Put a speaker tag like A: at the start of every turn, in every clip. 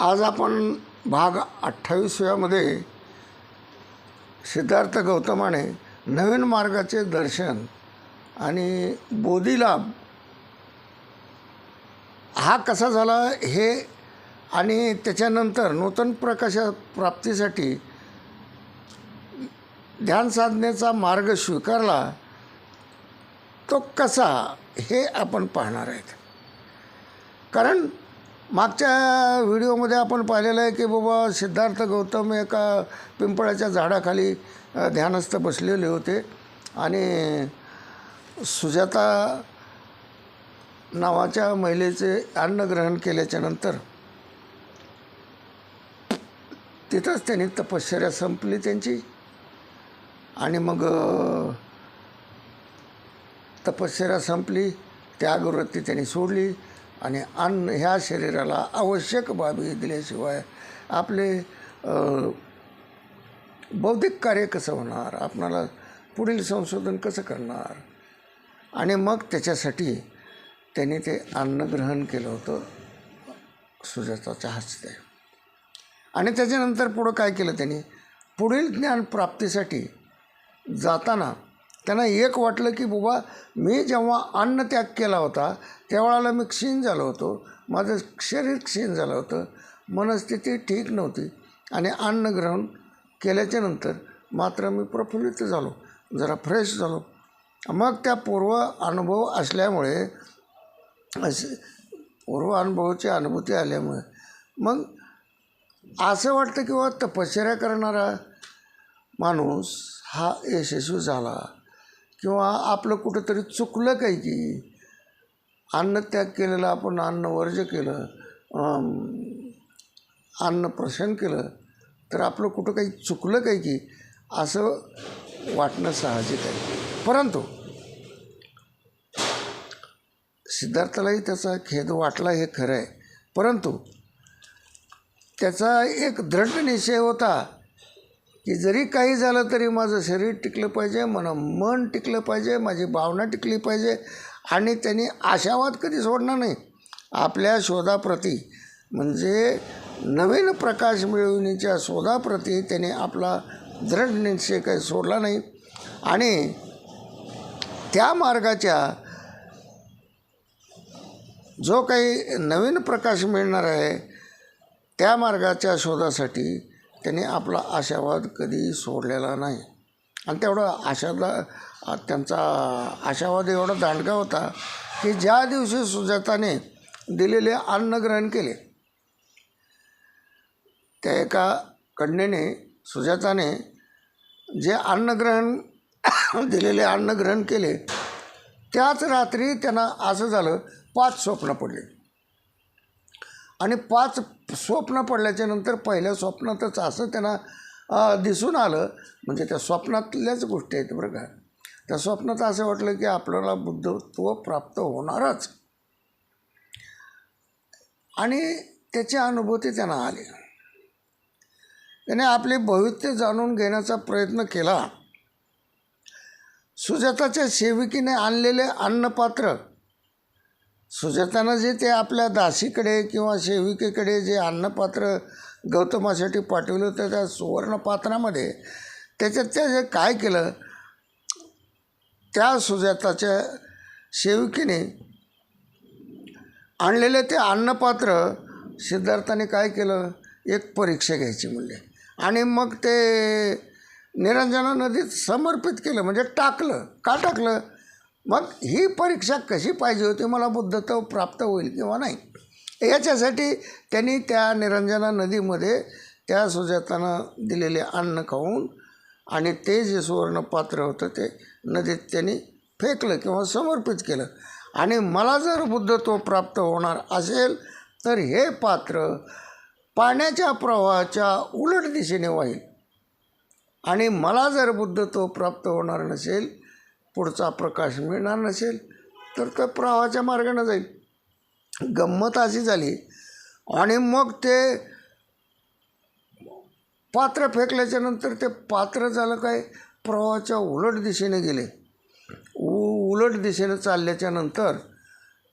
A: आज आपण भाग अठ्ठावीसव्यामध्ये सिद्धार्थ गौतमाने नवीन मार्गाचे दर्शन आणि बोधिलाभ हा कसा झाला हे आणि त्याच्यानंतर नूतन प्रकाशा प्राप्तीसाठी ध्यान साधनेचा मार्ग स्वीकारला तो कसा हे आपण पाहणार आहेत. कारण मागच्या व्हिडिओमध्ये आपण पाहिलेलं आहे की बाबा सिद्धार्थ गौतम एका पिंपळाच्या झाडाखाली ध्यानस्थ बसलेले होते आणि सुजाता नावाच्या महिलेचे अन्न ग्रहण केल्याच्यानंतर तिथंच त्यांनी तपश्चर्या संपली त्यांची आणि मग तपश्चर्या संपली. त्यागवृत्ती त्यांनी सोडली. आणि अन्न ह्या शरीराला आवश्यक बाबी दिल्याशिवाय आपले बौद्धिक कार्य कसं होणार? आपणाला पुढील संशोधन कसं करणार? आणि मग त्याच्यासाठी त्यांनी ते अन्न ग्रहण केलं होतं सुजाताच्या हस्ते. आणि त्याच्यानंतर पुढं काय केलं त्यांनी? पुढील ज्ञान प्राप्तीसाठी जाताना त्यांना एक वाटलं की बाबा मी जेव्हा अन्न त्याग केला होता त्यावेळेला मी क्षीण झालो होतो. माझं शरीर क्षीण झालं होतं. मनस्थिती ठीक नव्हती. आणि अन्न ग्रहण केल्याच्यानंतर मात्र मी प्रफुल्लित झालो. जरा फ्रेश झालो. मग त्या पूर्व अनुभव असल्यामुळे असे पूर्व अनुभवाची अनुभूती आल्यामुळे मग असं वाटतं की बा तपश्चर्या करणारा माणूस हा यशस्वी झाला. किंवा आपलं कुठंतरी चुकलं काही की अन्न त्याग केलेलं आपण अन्न वर्ज केलं अन्न प्रशन केलं तर आपलं कुठं काही चुकलं काही की असं वाटणं साहजिक आहे. परंतु सिद्धार्थालाही त्याचा खेद वाटला हे खरं आहे. परंतु त्याचा एक दृढ निश्चय होता. की जरी काही झालं तरी माझं शरीर टिकलं पाहिजे मला मन टिकलं पाहिजे माझी भावना टिकली पाहिजे आणि त्यांनी आशावाद कधी सोडणार नाही. आपल्या शोधाप्रती म्हणजे नवीन प्रकाश मिळवणीच्या शोधाप्रती त्याने आपला दृढ निश्चय काही सोडला नाही. आणि त्या मार्गाच्या जो काही नवीन प्रकाश मिळणार आहे त्या मार्गाच्या शोधासाठी त्यांनी आपला आशावाद कधी सोडलेला नाही. आणि तेवढं आशाला त्यांचा आशावाद एवढा दांडगा होता की ज्या दिवशी सुजाताने दिलेले अन्न ग्रहण केले त्या एका कन्येने सुजाताने जे अन्नग्रहण दिलेले अन्न ग्रहण केले त्याच रात्री त्यांना असं झालं पाच स्वप्न पडले. आणि पाच स्वप्न पडल्याच्या नंतर पहिल्या स्वप्नातच असं त्यांना दिसून आलं. म्हणजे त्या स्वप्नातल्याच गोष्टी आहेत बरं का. त्या स्वप्नात असं वाटलं की आपल्याला बुद्धत्व प्राप्त होणारच. आणि त्याची अनुभूती त्यांना आली. त्याने आपले भवित्य जाणून घेण्याचा प्रयत्न केला. सुजाताच्या सेविकीने आणलेले अन्नपात्र सुजातानं जे ते आपल्या दासीकडे किंवा सेविकेकडे जे अन्नपात्र गौतमासाठी पाठवलं होतं त्या सुवर्णपात्रामध्ये त्याच्यात ते काय केलं त्या सुजाताच्या सेविकेने आणलेले ते अन्नपात्र सिद्धार्थाने काय केलं एक परीक्षा घ्यायची म्हणले. आणि मग ते निरंजना नदीत समर्पित केलं म्हणजे टाकलं. का टाकलं? मग ही परीक्षा कशी पाहिजे होती मला बुद्धत्व प्राप्त होईल किंवा नाही? याच्यासाठी त्यांनी त्या निरंजना नदीमध्ये त्या सुजातानं दिलेले अन्न खाऊन आणि ते जे सुवर्ण पात्र होतं ते नदीत त्यांनी फेकलं किंवा समर्पित केलं. आणि मला जर बुद्धत्व प्राप्त होणार असेल तर हे पात्र पाण्याच्या प्रवाहाच्या उलट दिशेने वाहील. आणि मला जर बुद्धत्व प्राप्त होणार नसेल पुढचा प्रकाश मिळणार नसेल तर तर प्रवाहाच्या मार्गाने जाईल. गंमत अशी झाली आणि मग ते पात्र फेकल्याच्या नंतर ते पात्र झालं काय? प्रवाहाच्या उलट दिशेने गेले. उ उलट दिशेने चालल्याच्या नंतर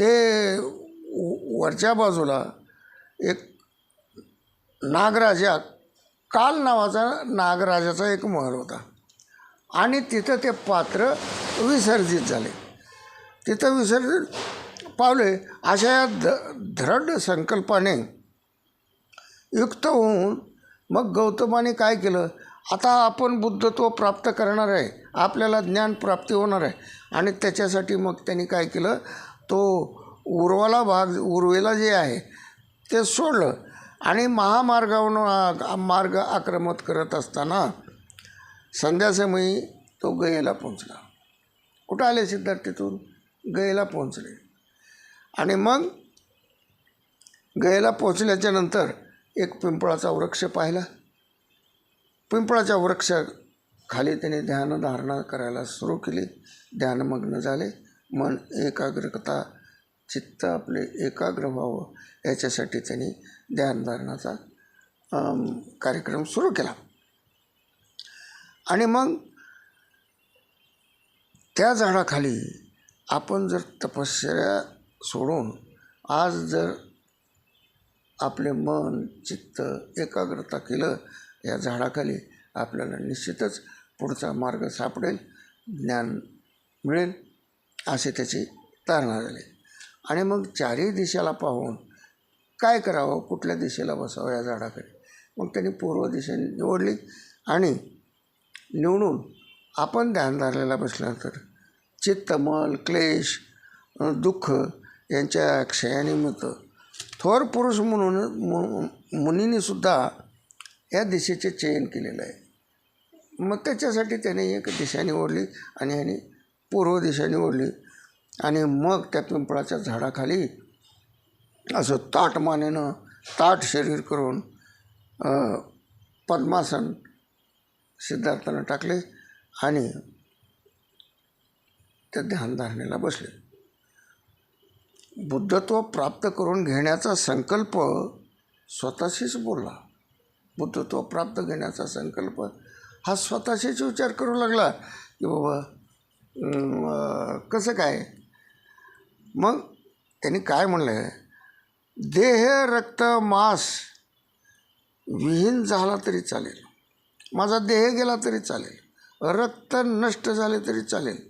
A: ते व- वरच्या बाजूला एक नागराजा काल नावाचा नागराजाचा एक महल होता. आणि तिथं ते पात्र विसर्जित झाले. तिथं विसर्जित पावले अशा या द दृढ संकल्पाने युक्त होऊन मग गौतमाने काय केलं? आता आपण बुद्धत्व प्राप्त करणार आहे. आपल्याला ज्ञान प्राप्ती होणार आहे. आणि त्याच्यासाठी मग त्यांनी काय केलं? तो उर्वाला भाग उर्वेला जे आहे ते सोडलं. आणि महामार्गावरून मार्ग आक्रमत करत असताना संध्यासमयी तो गयेला पोहोचला. कुठं आले सिद्धार्थ तिथून? गयेला पोहोचले. आणि मग गयेला पोहोचल्याच्या नंतर एक पिंपळाचा वृक्ष पाहिला. पिंपळाच्या वृक्षाखाली त्याने ध्यानधारणा करायला सुरू केली. ध्यानमग्न झाले. मन एकाग्रता चित्त आपले एकाग्र व्हावं याच्यासाठी त्यांनी ध्यानधारणाचा कार्यक्रम सुरू केला. आणि मग त्या झाडाखाली आपण जर तपश्चर्या सोडून आज जर आपले मन चित्त एकाग्रता केलं या झाडाखाली आपल्याला निश्चितच पुढचा मार्ग सापडेल ज्ञान मिळेल असे त्याची तारणा झाली. आणि मग चारही दिशेला पाहून काय करावं कुठल्या दिशेला बसावं या झाडाकडे मग त्यांनी पूर्व दिशा निवडली आणि निवडून आपण ध्यानधारलेला बसल्यानंतर चित्तमल क्लेश दुःख यांच्या क्षयानिमित्त थोर पुरुष म्हणून मु- मुनीनेसुद्धा या दिशेचे चयन केलेलं आहे. मग त्याच्यासाठी त्याने एक दिशा निवडली आणि ह्याने पूर्व दिशा निवडली आणि मग त्या पिंपळाच्या झाडाखाली असं ताट मानेनं ताट शरीर करून पद्मासन सिद्धार्थानं टाकले आणि त्या ध्यानधारणेला बसले. बुद्धत्व प्राप्त करून घेण्याचा संकल्प स्वतःशीच बोलला. बुद्धत्व प्राप्त घेण्याचा संकल्प हा स्वतःशीच विचार करू लागला की बाबा कसं काय? मग त्यांनी काय म्हणलं? देह रक्त मांस विहीन झाला तरी चालेल. माझा देह गेला तरी चालेल. रक्त नष्ट झाले तरी चालेल.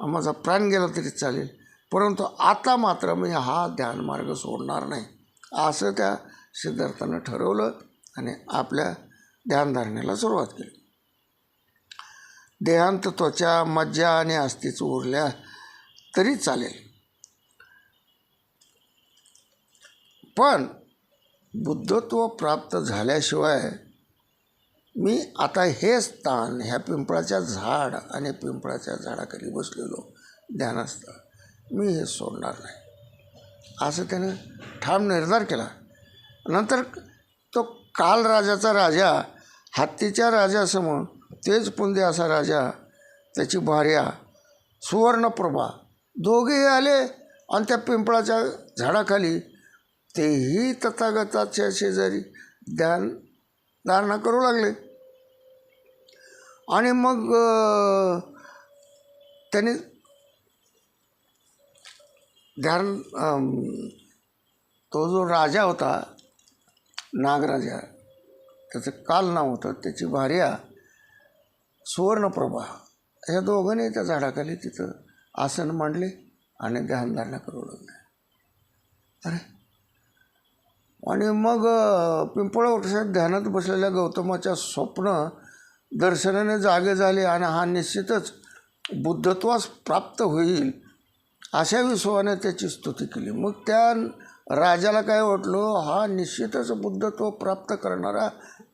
A: माझा प्राण गेला तरी चालेल. परंतु आता मात्र मी हा ध्यानमार्ग सोडणार नाही. असं त्या सिद्धार्थानं ठरवलं आणि आपल्या ध्यानधारणेला सुरुवात केली. देहांत त्वचा मज्जा आणि अस्थिच उरल्या तरी चालेल. पण बुद्धत्व प्राप्त झाल्याशिवाय मी आता हे स्थान ह्या पिंपळाच्या झाड आणि पिंपळाच्या झाडाखाली बसलेलो ध्यानस्थ. मी हे सोडणार नाही. असं त्याने ठाम निर्धार केला. नंतर तो कालराजाचा राजा हत्तीच्या राजासमोर तेज पुंदे असा राजा त्याची भार्या सुवर्णप्रभा दोघेही आले आणि त्या पिंपळाच्या झाडाखाली तेही तथागताच्या शेजारी ध्यान धारणा करू लागले. आणि मग त्यांनी ध्यान तो जो राजा होता नागराजा त्याचं काल नाव होतं त्याची भार्या सुवर्णप्रभा ह्या दोघांनी त्या झाडाखाली तिथं आसन मांडले आणि ध्यानधारणा करू लागले. अरे आणि मग अ, पिंपळ वृक्षात ध्यानात बसलेल्या गौतमाच्या स्वप्न दर्शनाने जागे झाले आणि हा निश्चितच बुद्धत्वास प्राप्त होईल अशा विश्वाने त्याची स्तुती केली. मग त्या राजाला काय वाटलं? हा निश्चितच बुद्धत्व प्राप्त करणारा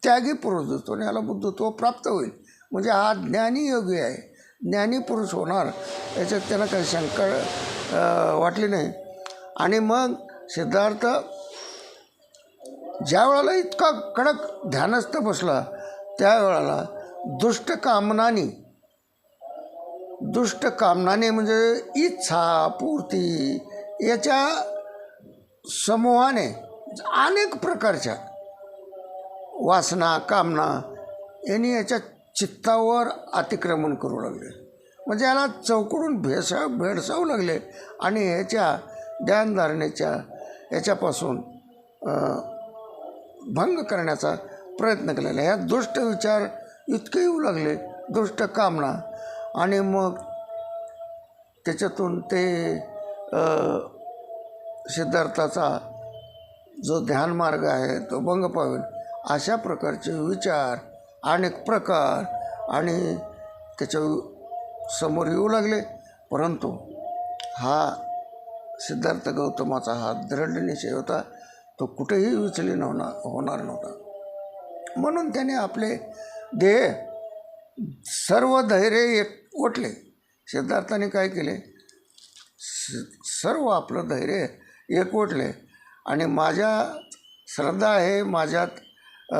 A: त्यागी पुरुष दिसतो आणि ह्याला बुद्धत्व प्राप्त होईल. म्हणजे हा ज्ञानी योगी आहे. ज्ञानी पुरुष होणार याच्यात त्यांना काही शंका वाटली नाही. आणि मग सिद्धार्थ ज्या वेळेला इतका कडक ध्यानस्थ बसला त्यावेळेला दुष्ट कामनानी दुष्ट कामनाने म्हणजे इच्छा पूर्ती याच्या समूहाने अनेक प्रकारच्या वासना कामना यांनी याच्या चित्तावर अतिक्रमण करू लागले. म्हणजे याला चौकडून भेसा भेडसावू लागले आणि ह्याच्या ध्यानधारणेच्या याच्यापासून भंग करण्याचा प्रयत्न केलेला ह्या दुष्ट विचार इतके येऊ लागले दुष्ट कामना. आणि मग त्याच्यातून ते सिद्धार्थाचा जो ध्यानमार्ग आहे तो भंग पावेल. अशा प्रकारचे विचार अनेक प्रकार आणि त्याच्यासमोर येऊ लागले. परंतु हा सिद्धार्थ गौतमाचा हा दृढ निश्चय होता. तो कुठेही विचलीन होणार होणार नव्हता. म्हणून त्याने आपले देह सर्व धैर्य एक ओटले सिद्धार्थाने काय केले? स- सर्व आपलं धैर्य एकवटले आणि माझ्या श्रद्धा आहे माझ्यात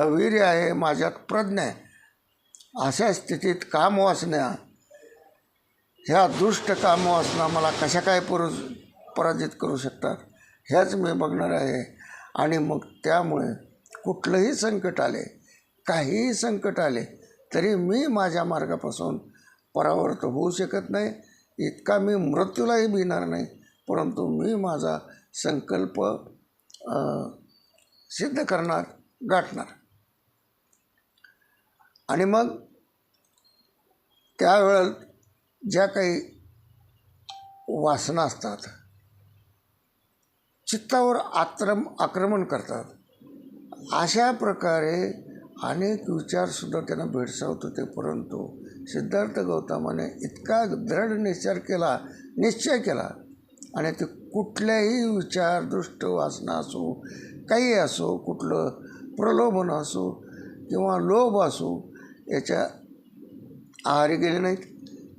A: वीर्य आहे माझ्यात प्रज्ञा आहे. अशा स्थितीत कामवासना ह्या दुष्ट कामवासना मला कशा काय पुर पराजित करू शकतात ह्याच मी बघणार आहे. आणि मग त्यामुळे कुठलंही संकट आले काहीही संकट आले तरी मी माझ्या मार्गापासून परावर्त होऊ शकत नाही. इतका मी मृत्यूलाही भिणार नाही परंतु मी माझा संकल्प सिद्ध करणार गाठणार. आणि मग त्यावेळेस ज्या काही वासना असतात चित्तावर आक्रम आक्रमण करतात. अशा प्रकारे अनेक विचारसुद्धा त्यांना भेडसावत होते. परंतु सिद्धार्थ गौतमाने इतका दृढ निश्चय केला निश्चय केला. आणि ते कुठल्याही विचार दुष्ट वासना असो काही असो कुठलं प्रलोभन असो किंवा लोभ असो याच्या आहारी गेले नाहीत.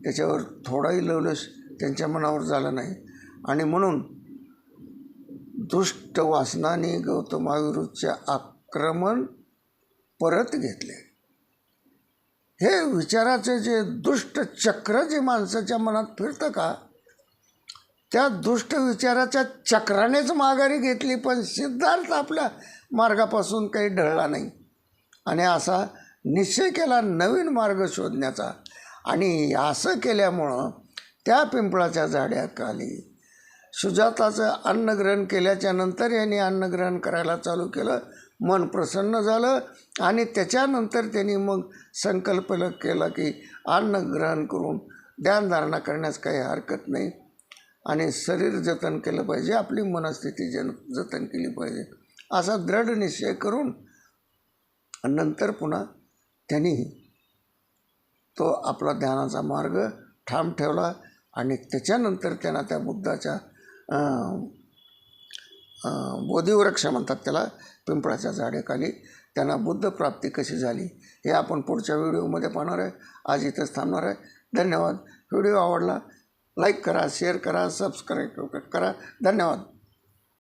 A: त्याच्यावर थोडाही लवलश त्यांच्या मनावर झाला नाही. आणि म्हणून दुष्ट वासनाने गौतमाविरुद्धचे आक्रमण परत घेतले. हे विचाराचे जे दुष्ट चक्र जे माणसाच्या मनात फिरतं का त्या दुष्ट विचाराच्या चक्रानेच माघारी घेतली पण सिद्धार्थ आपल्या मार्गापासून काही ढळला नाही. आणि असा निश्चय केला नवीन मार्ग शोधण्याचा. आणि असं केल्यामुळं त्या पिंपळाच्या झाड्याखाली सुजाताचं अन्नग्रहण केल्याच्यानंतर यांनी अन्नग्रहण करायला चालू केलं. मन प्रसन्न झालं आणि त्याच्यानंतर त्यांनी मग संकल्प केला की अन्नग्रहण करून ध्यानधारणा करण्यास काही हरकत नाही आणि शरीर जतन केलं पाहिजे आपली मनस्थिती जन जतन केली पाहिजे. असा दृढ निश्चय करून नंतर पुन्हा त्यांनी तो आपला ध्यानाचा मार्ग ठाम ठेवला आणि त्याच्यानंतर त्यांना त्या बुद्धाच्या बोधिवृक्ष म्हणतात त्याला पिंपळाच्या झाडेखाली. त्यांना बुद्ध प्राप्ती कशी झाली हे आपण पुढच्या व्हिडिओमध्ये पाहणार आहे. आज इथंच थांबणार आहे. धन्यवाद. व्हिडिओ आवडला लाईक करा शेअर करा सबस्क्राईब करा. धन्यवाद.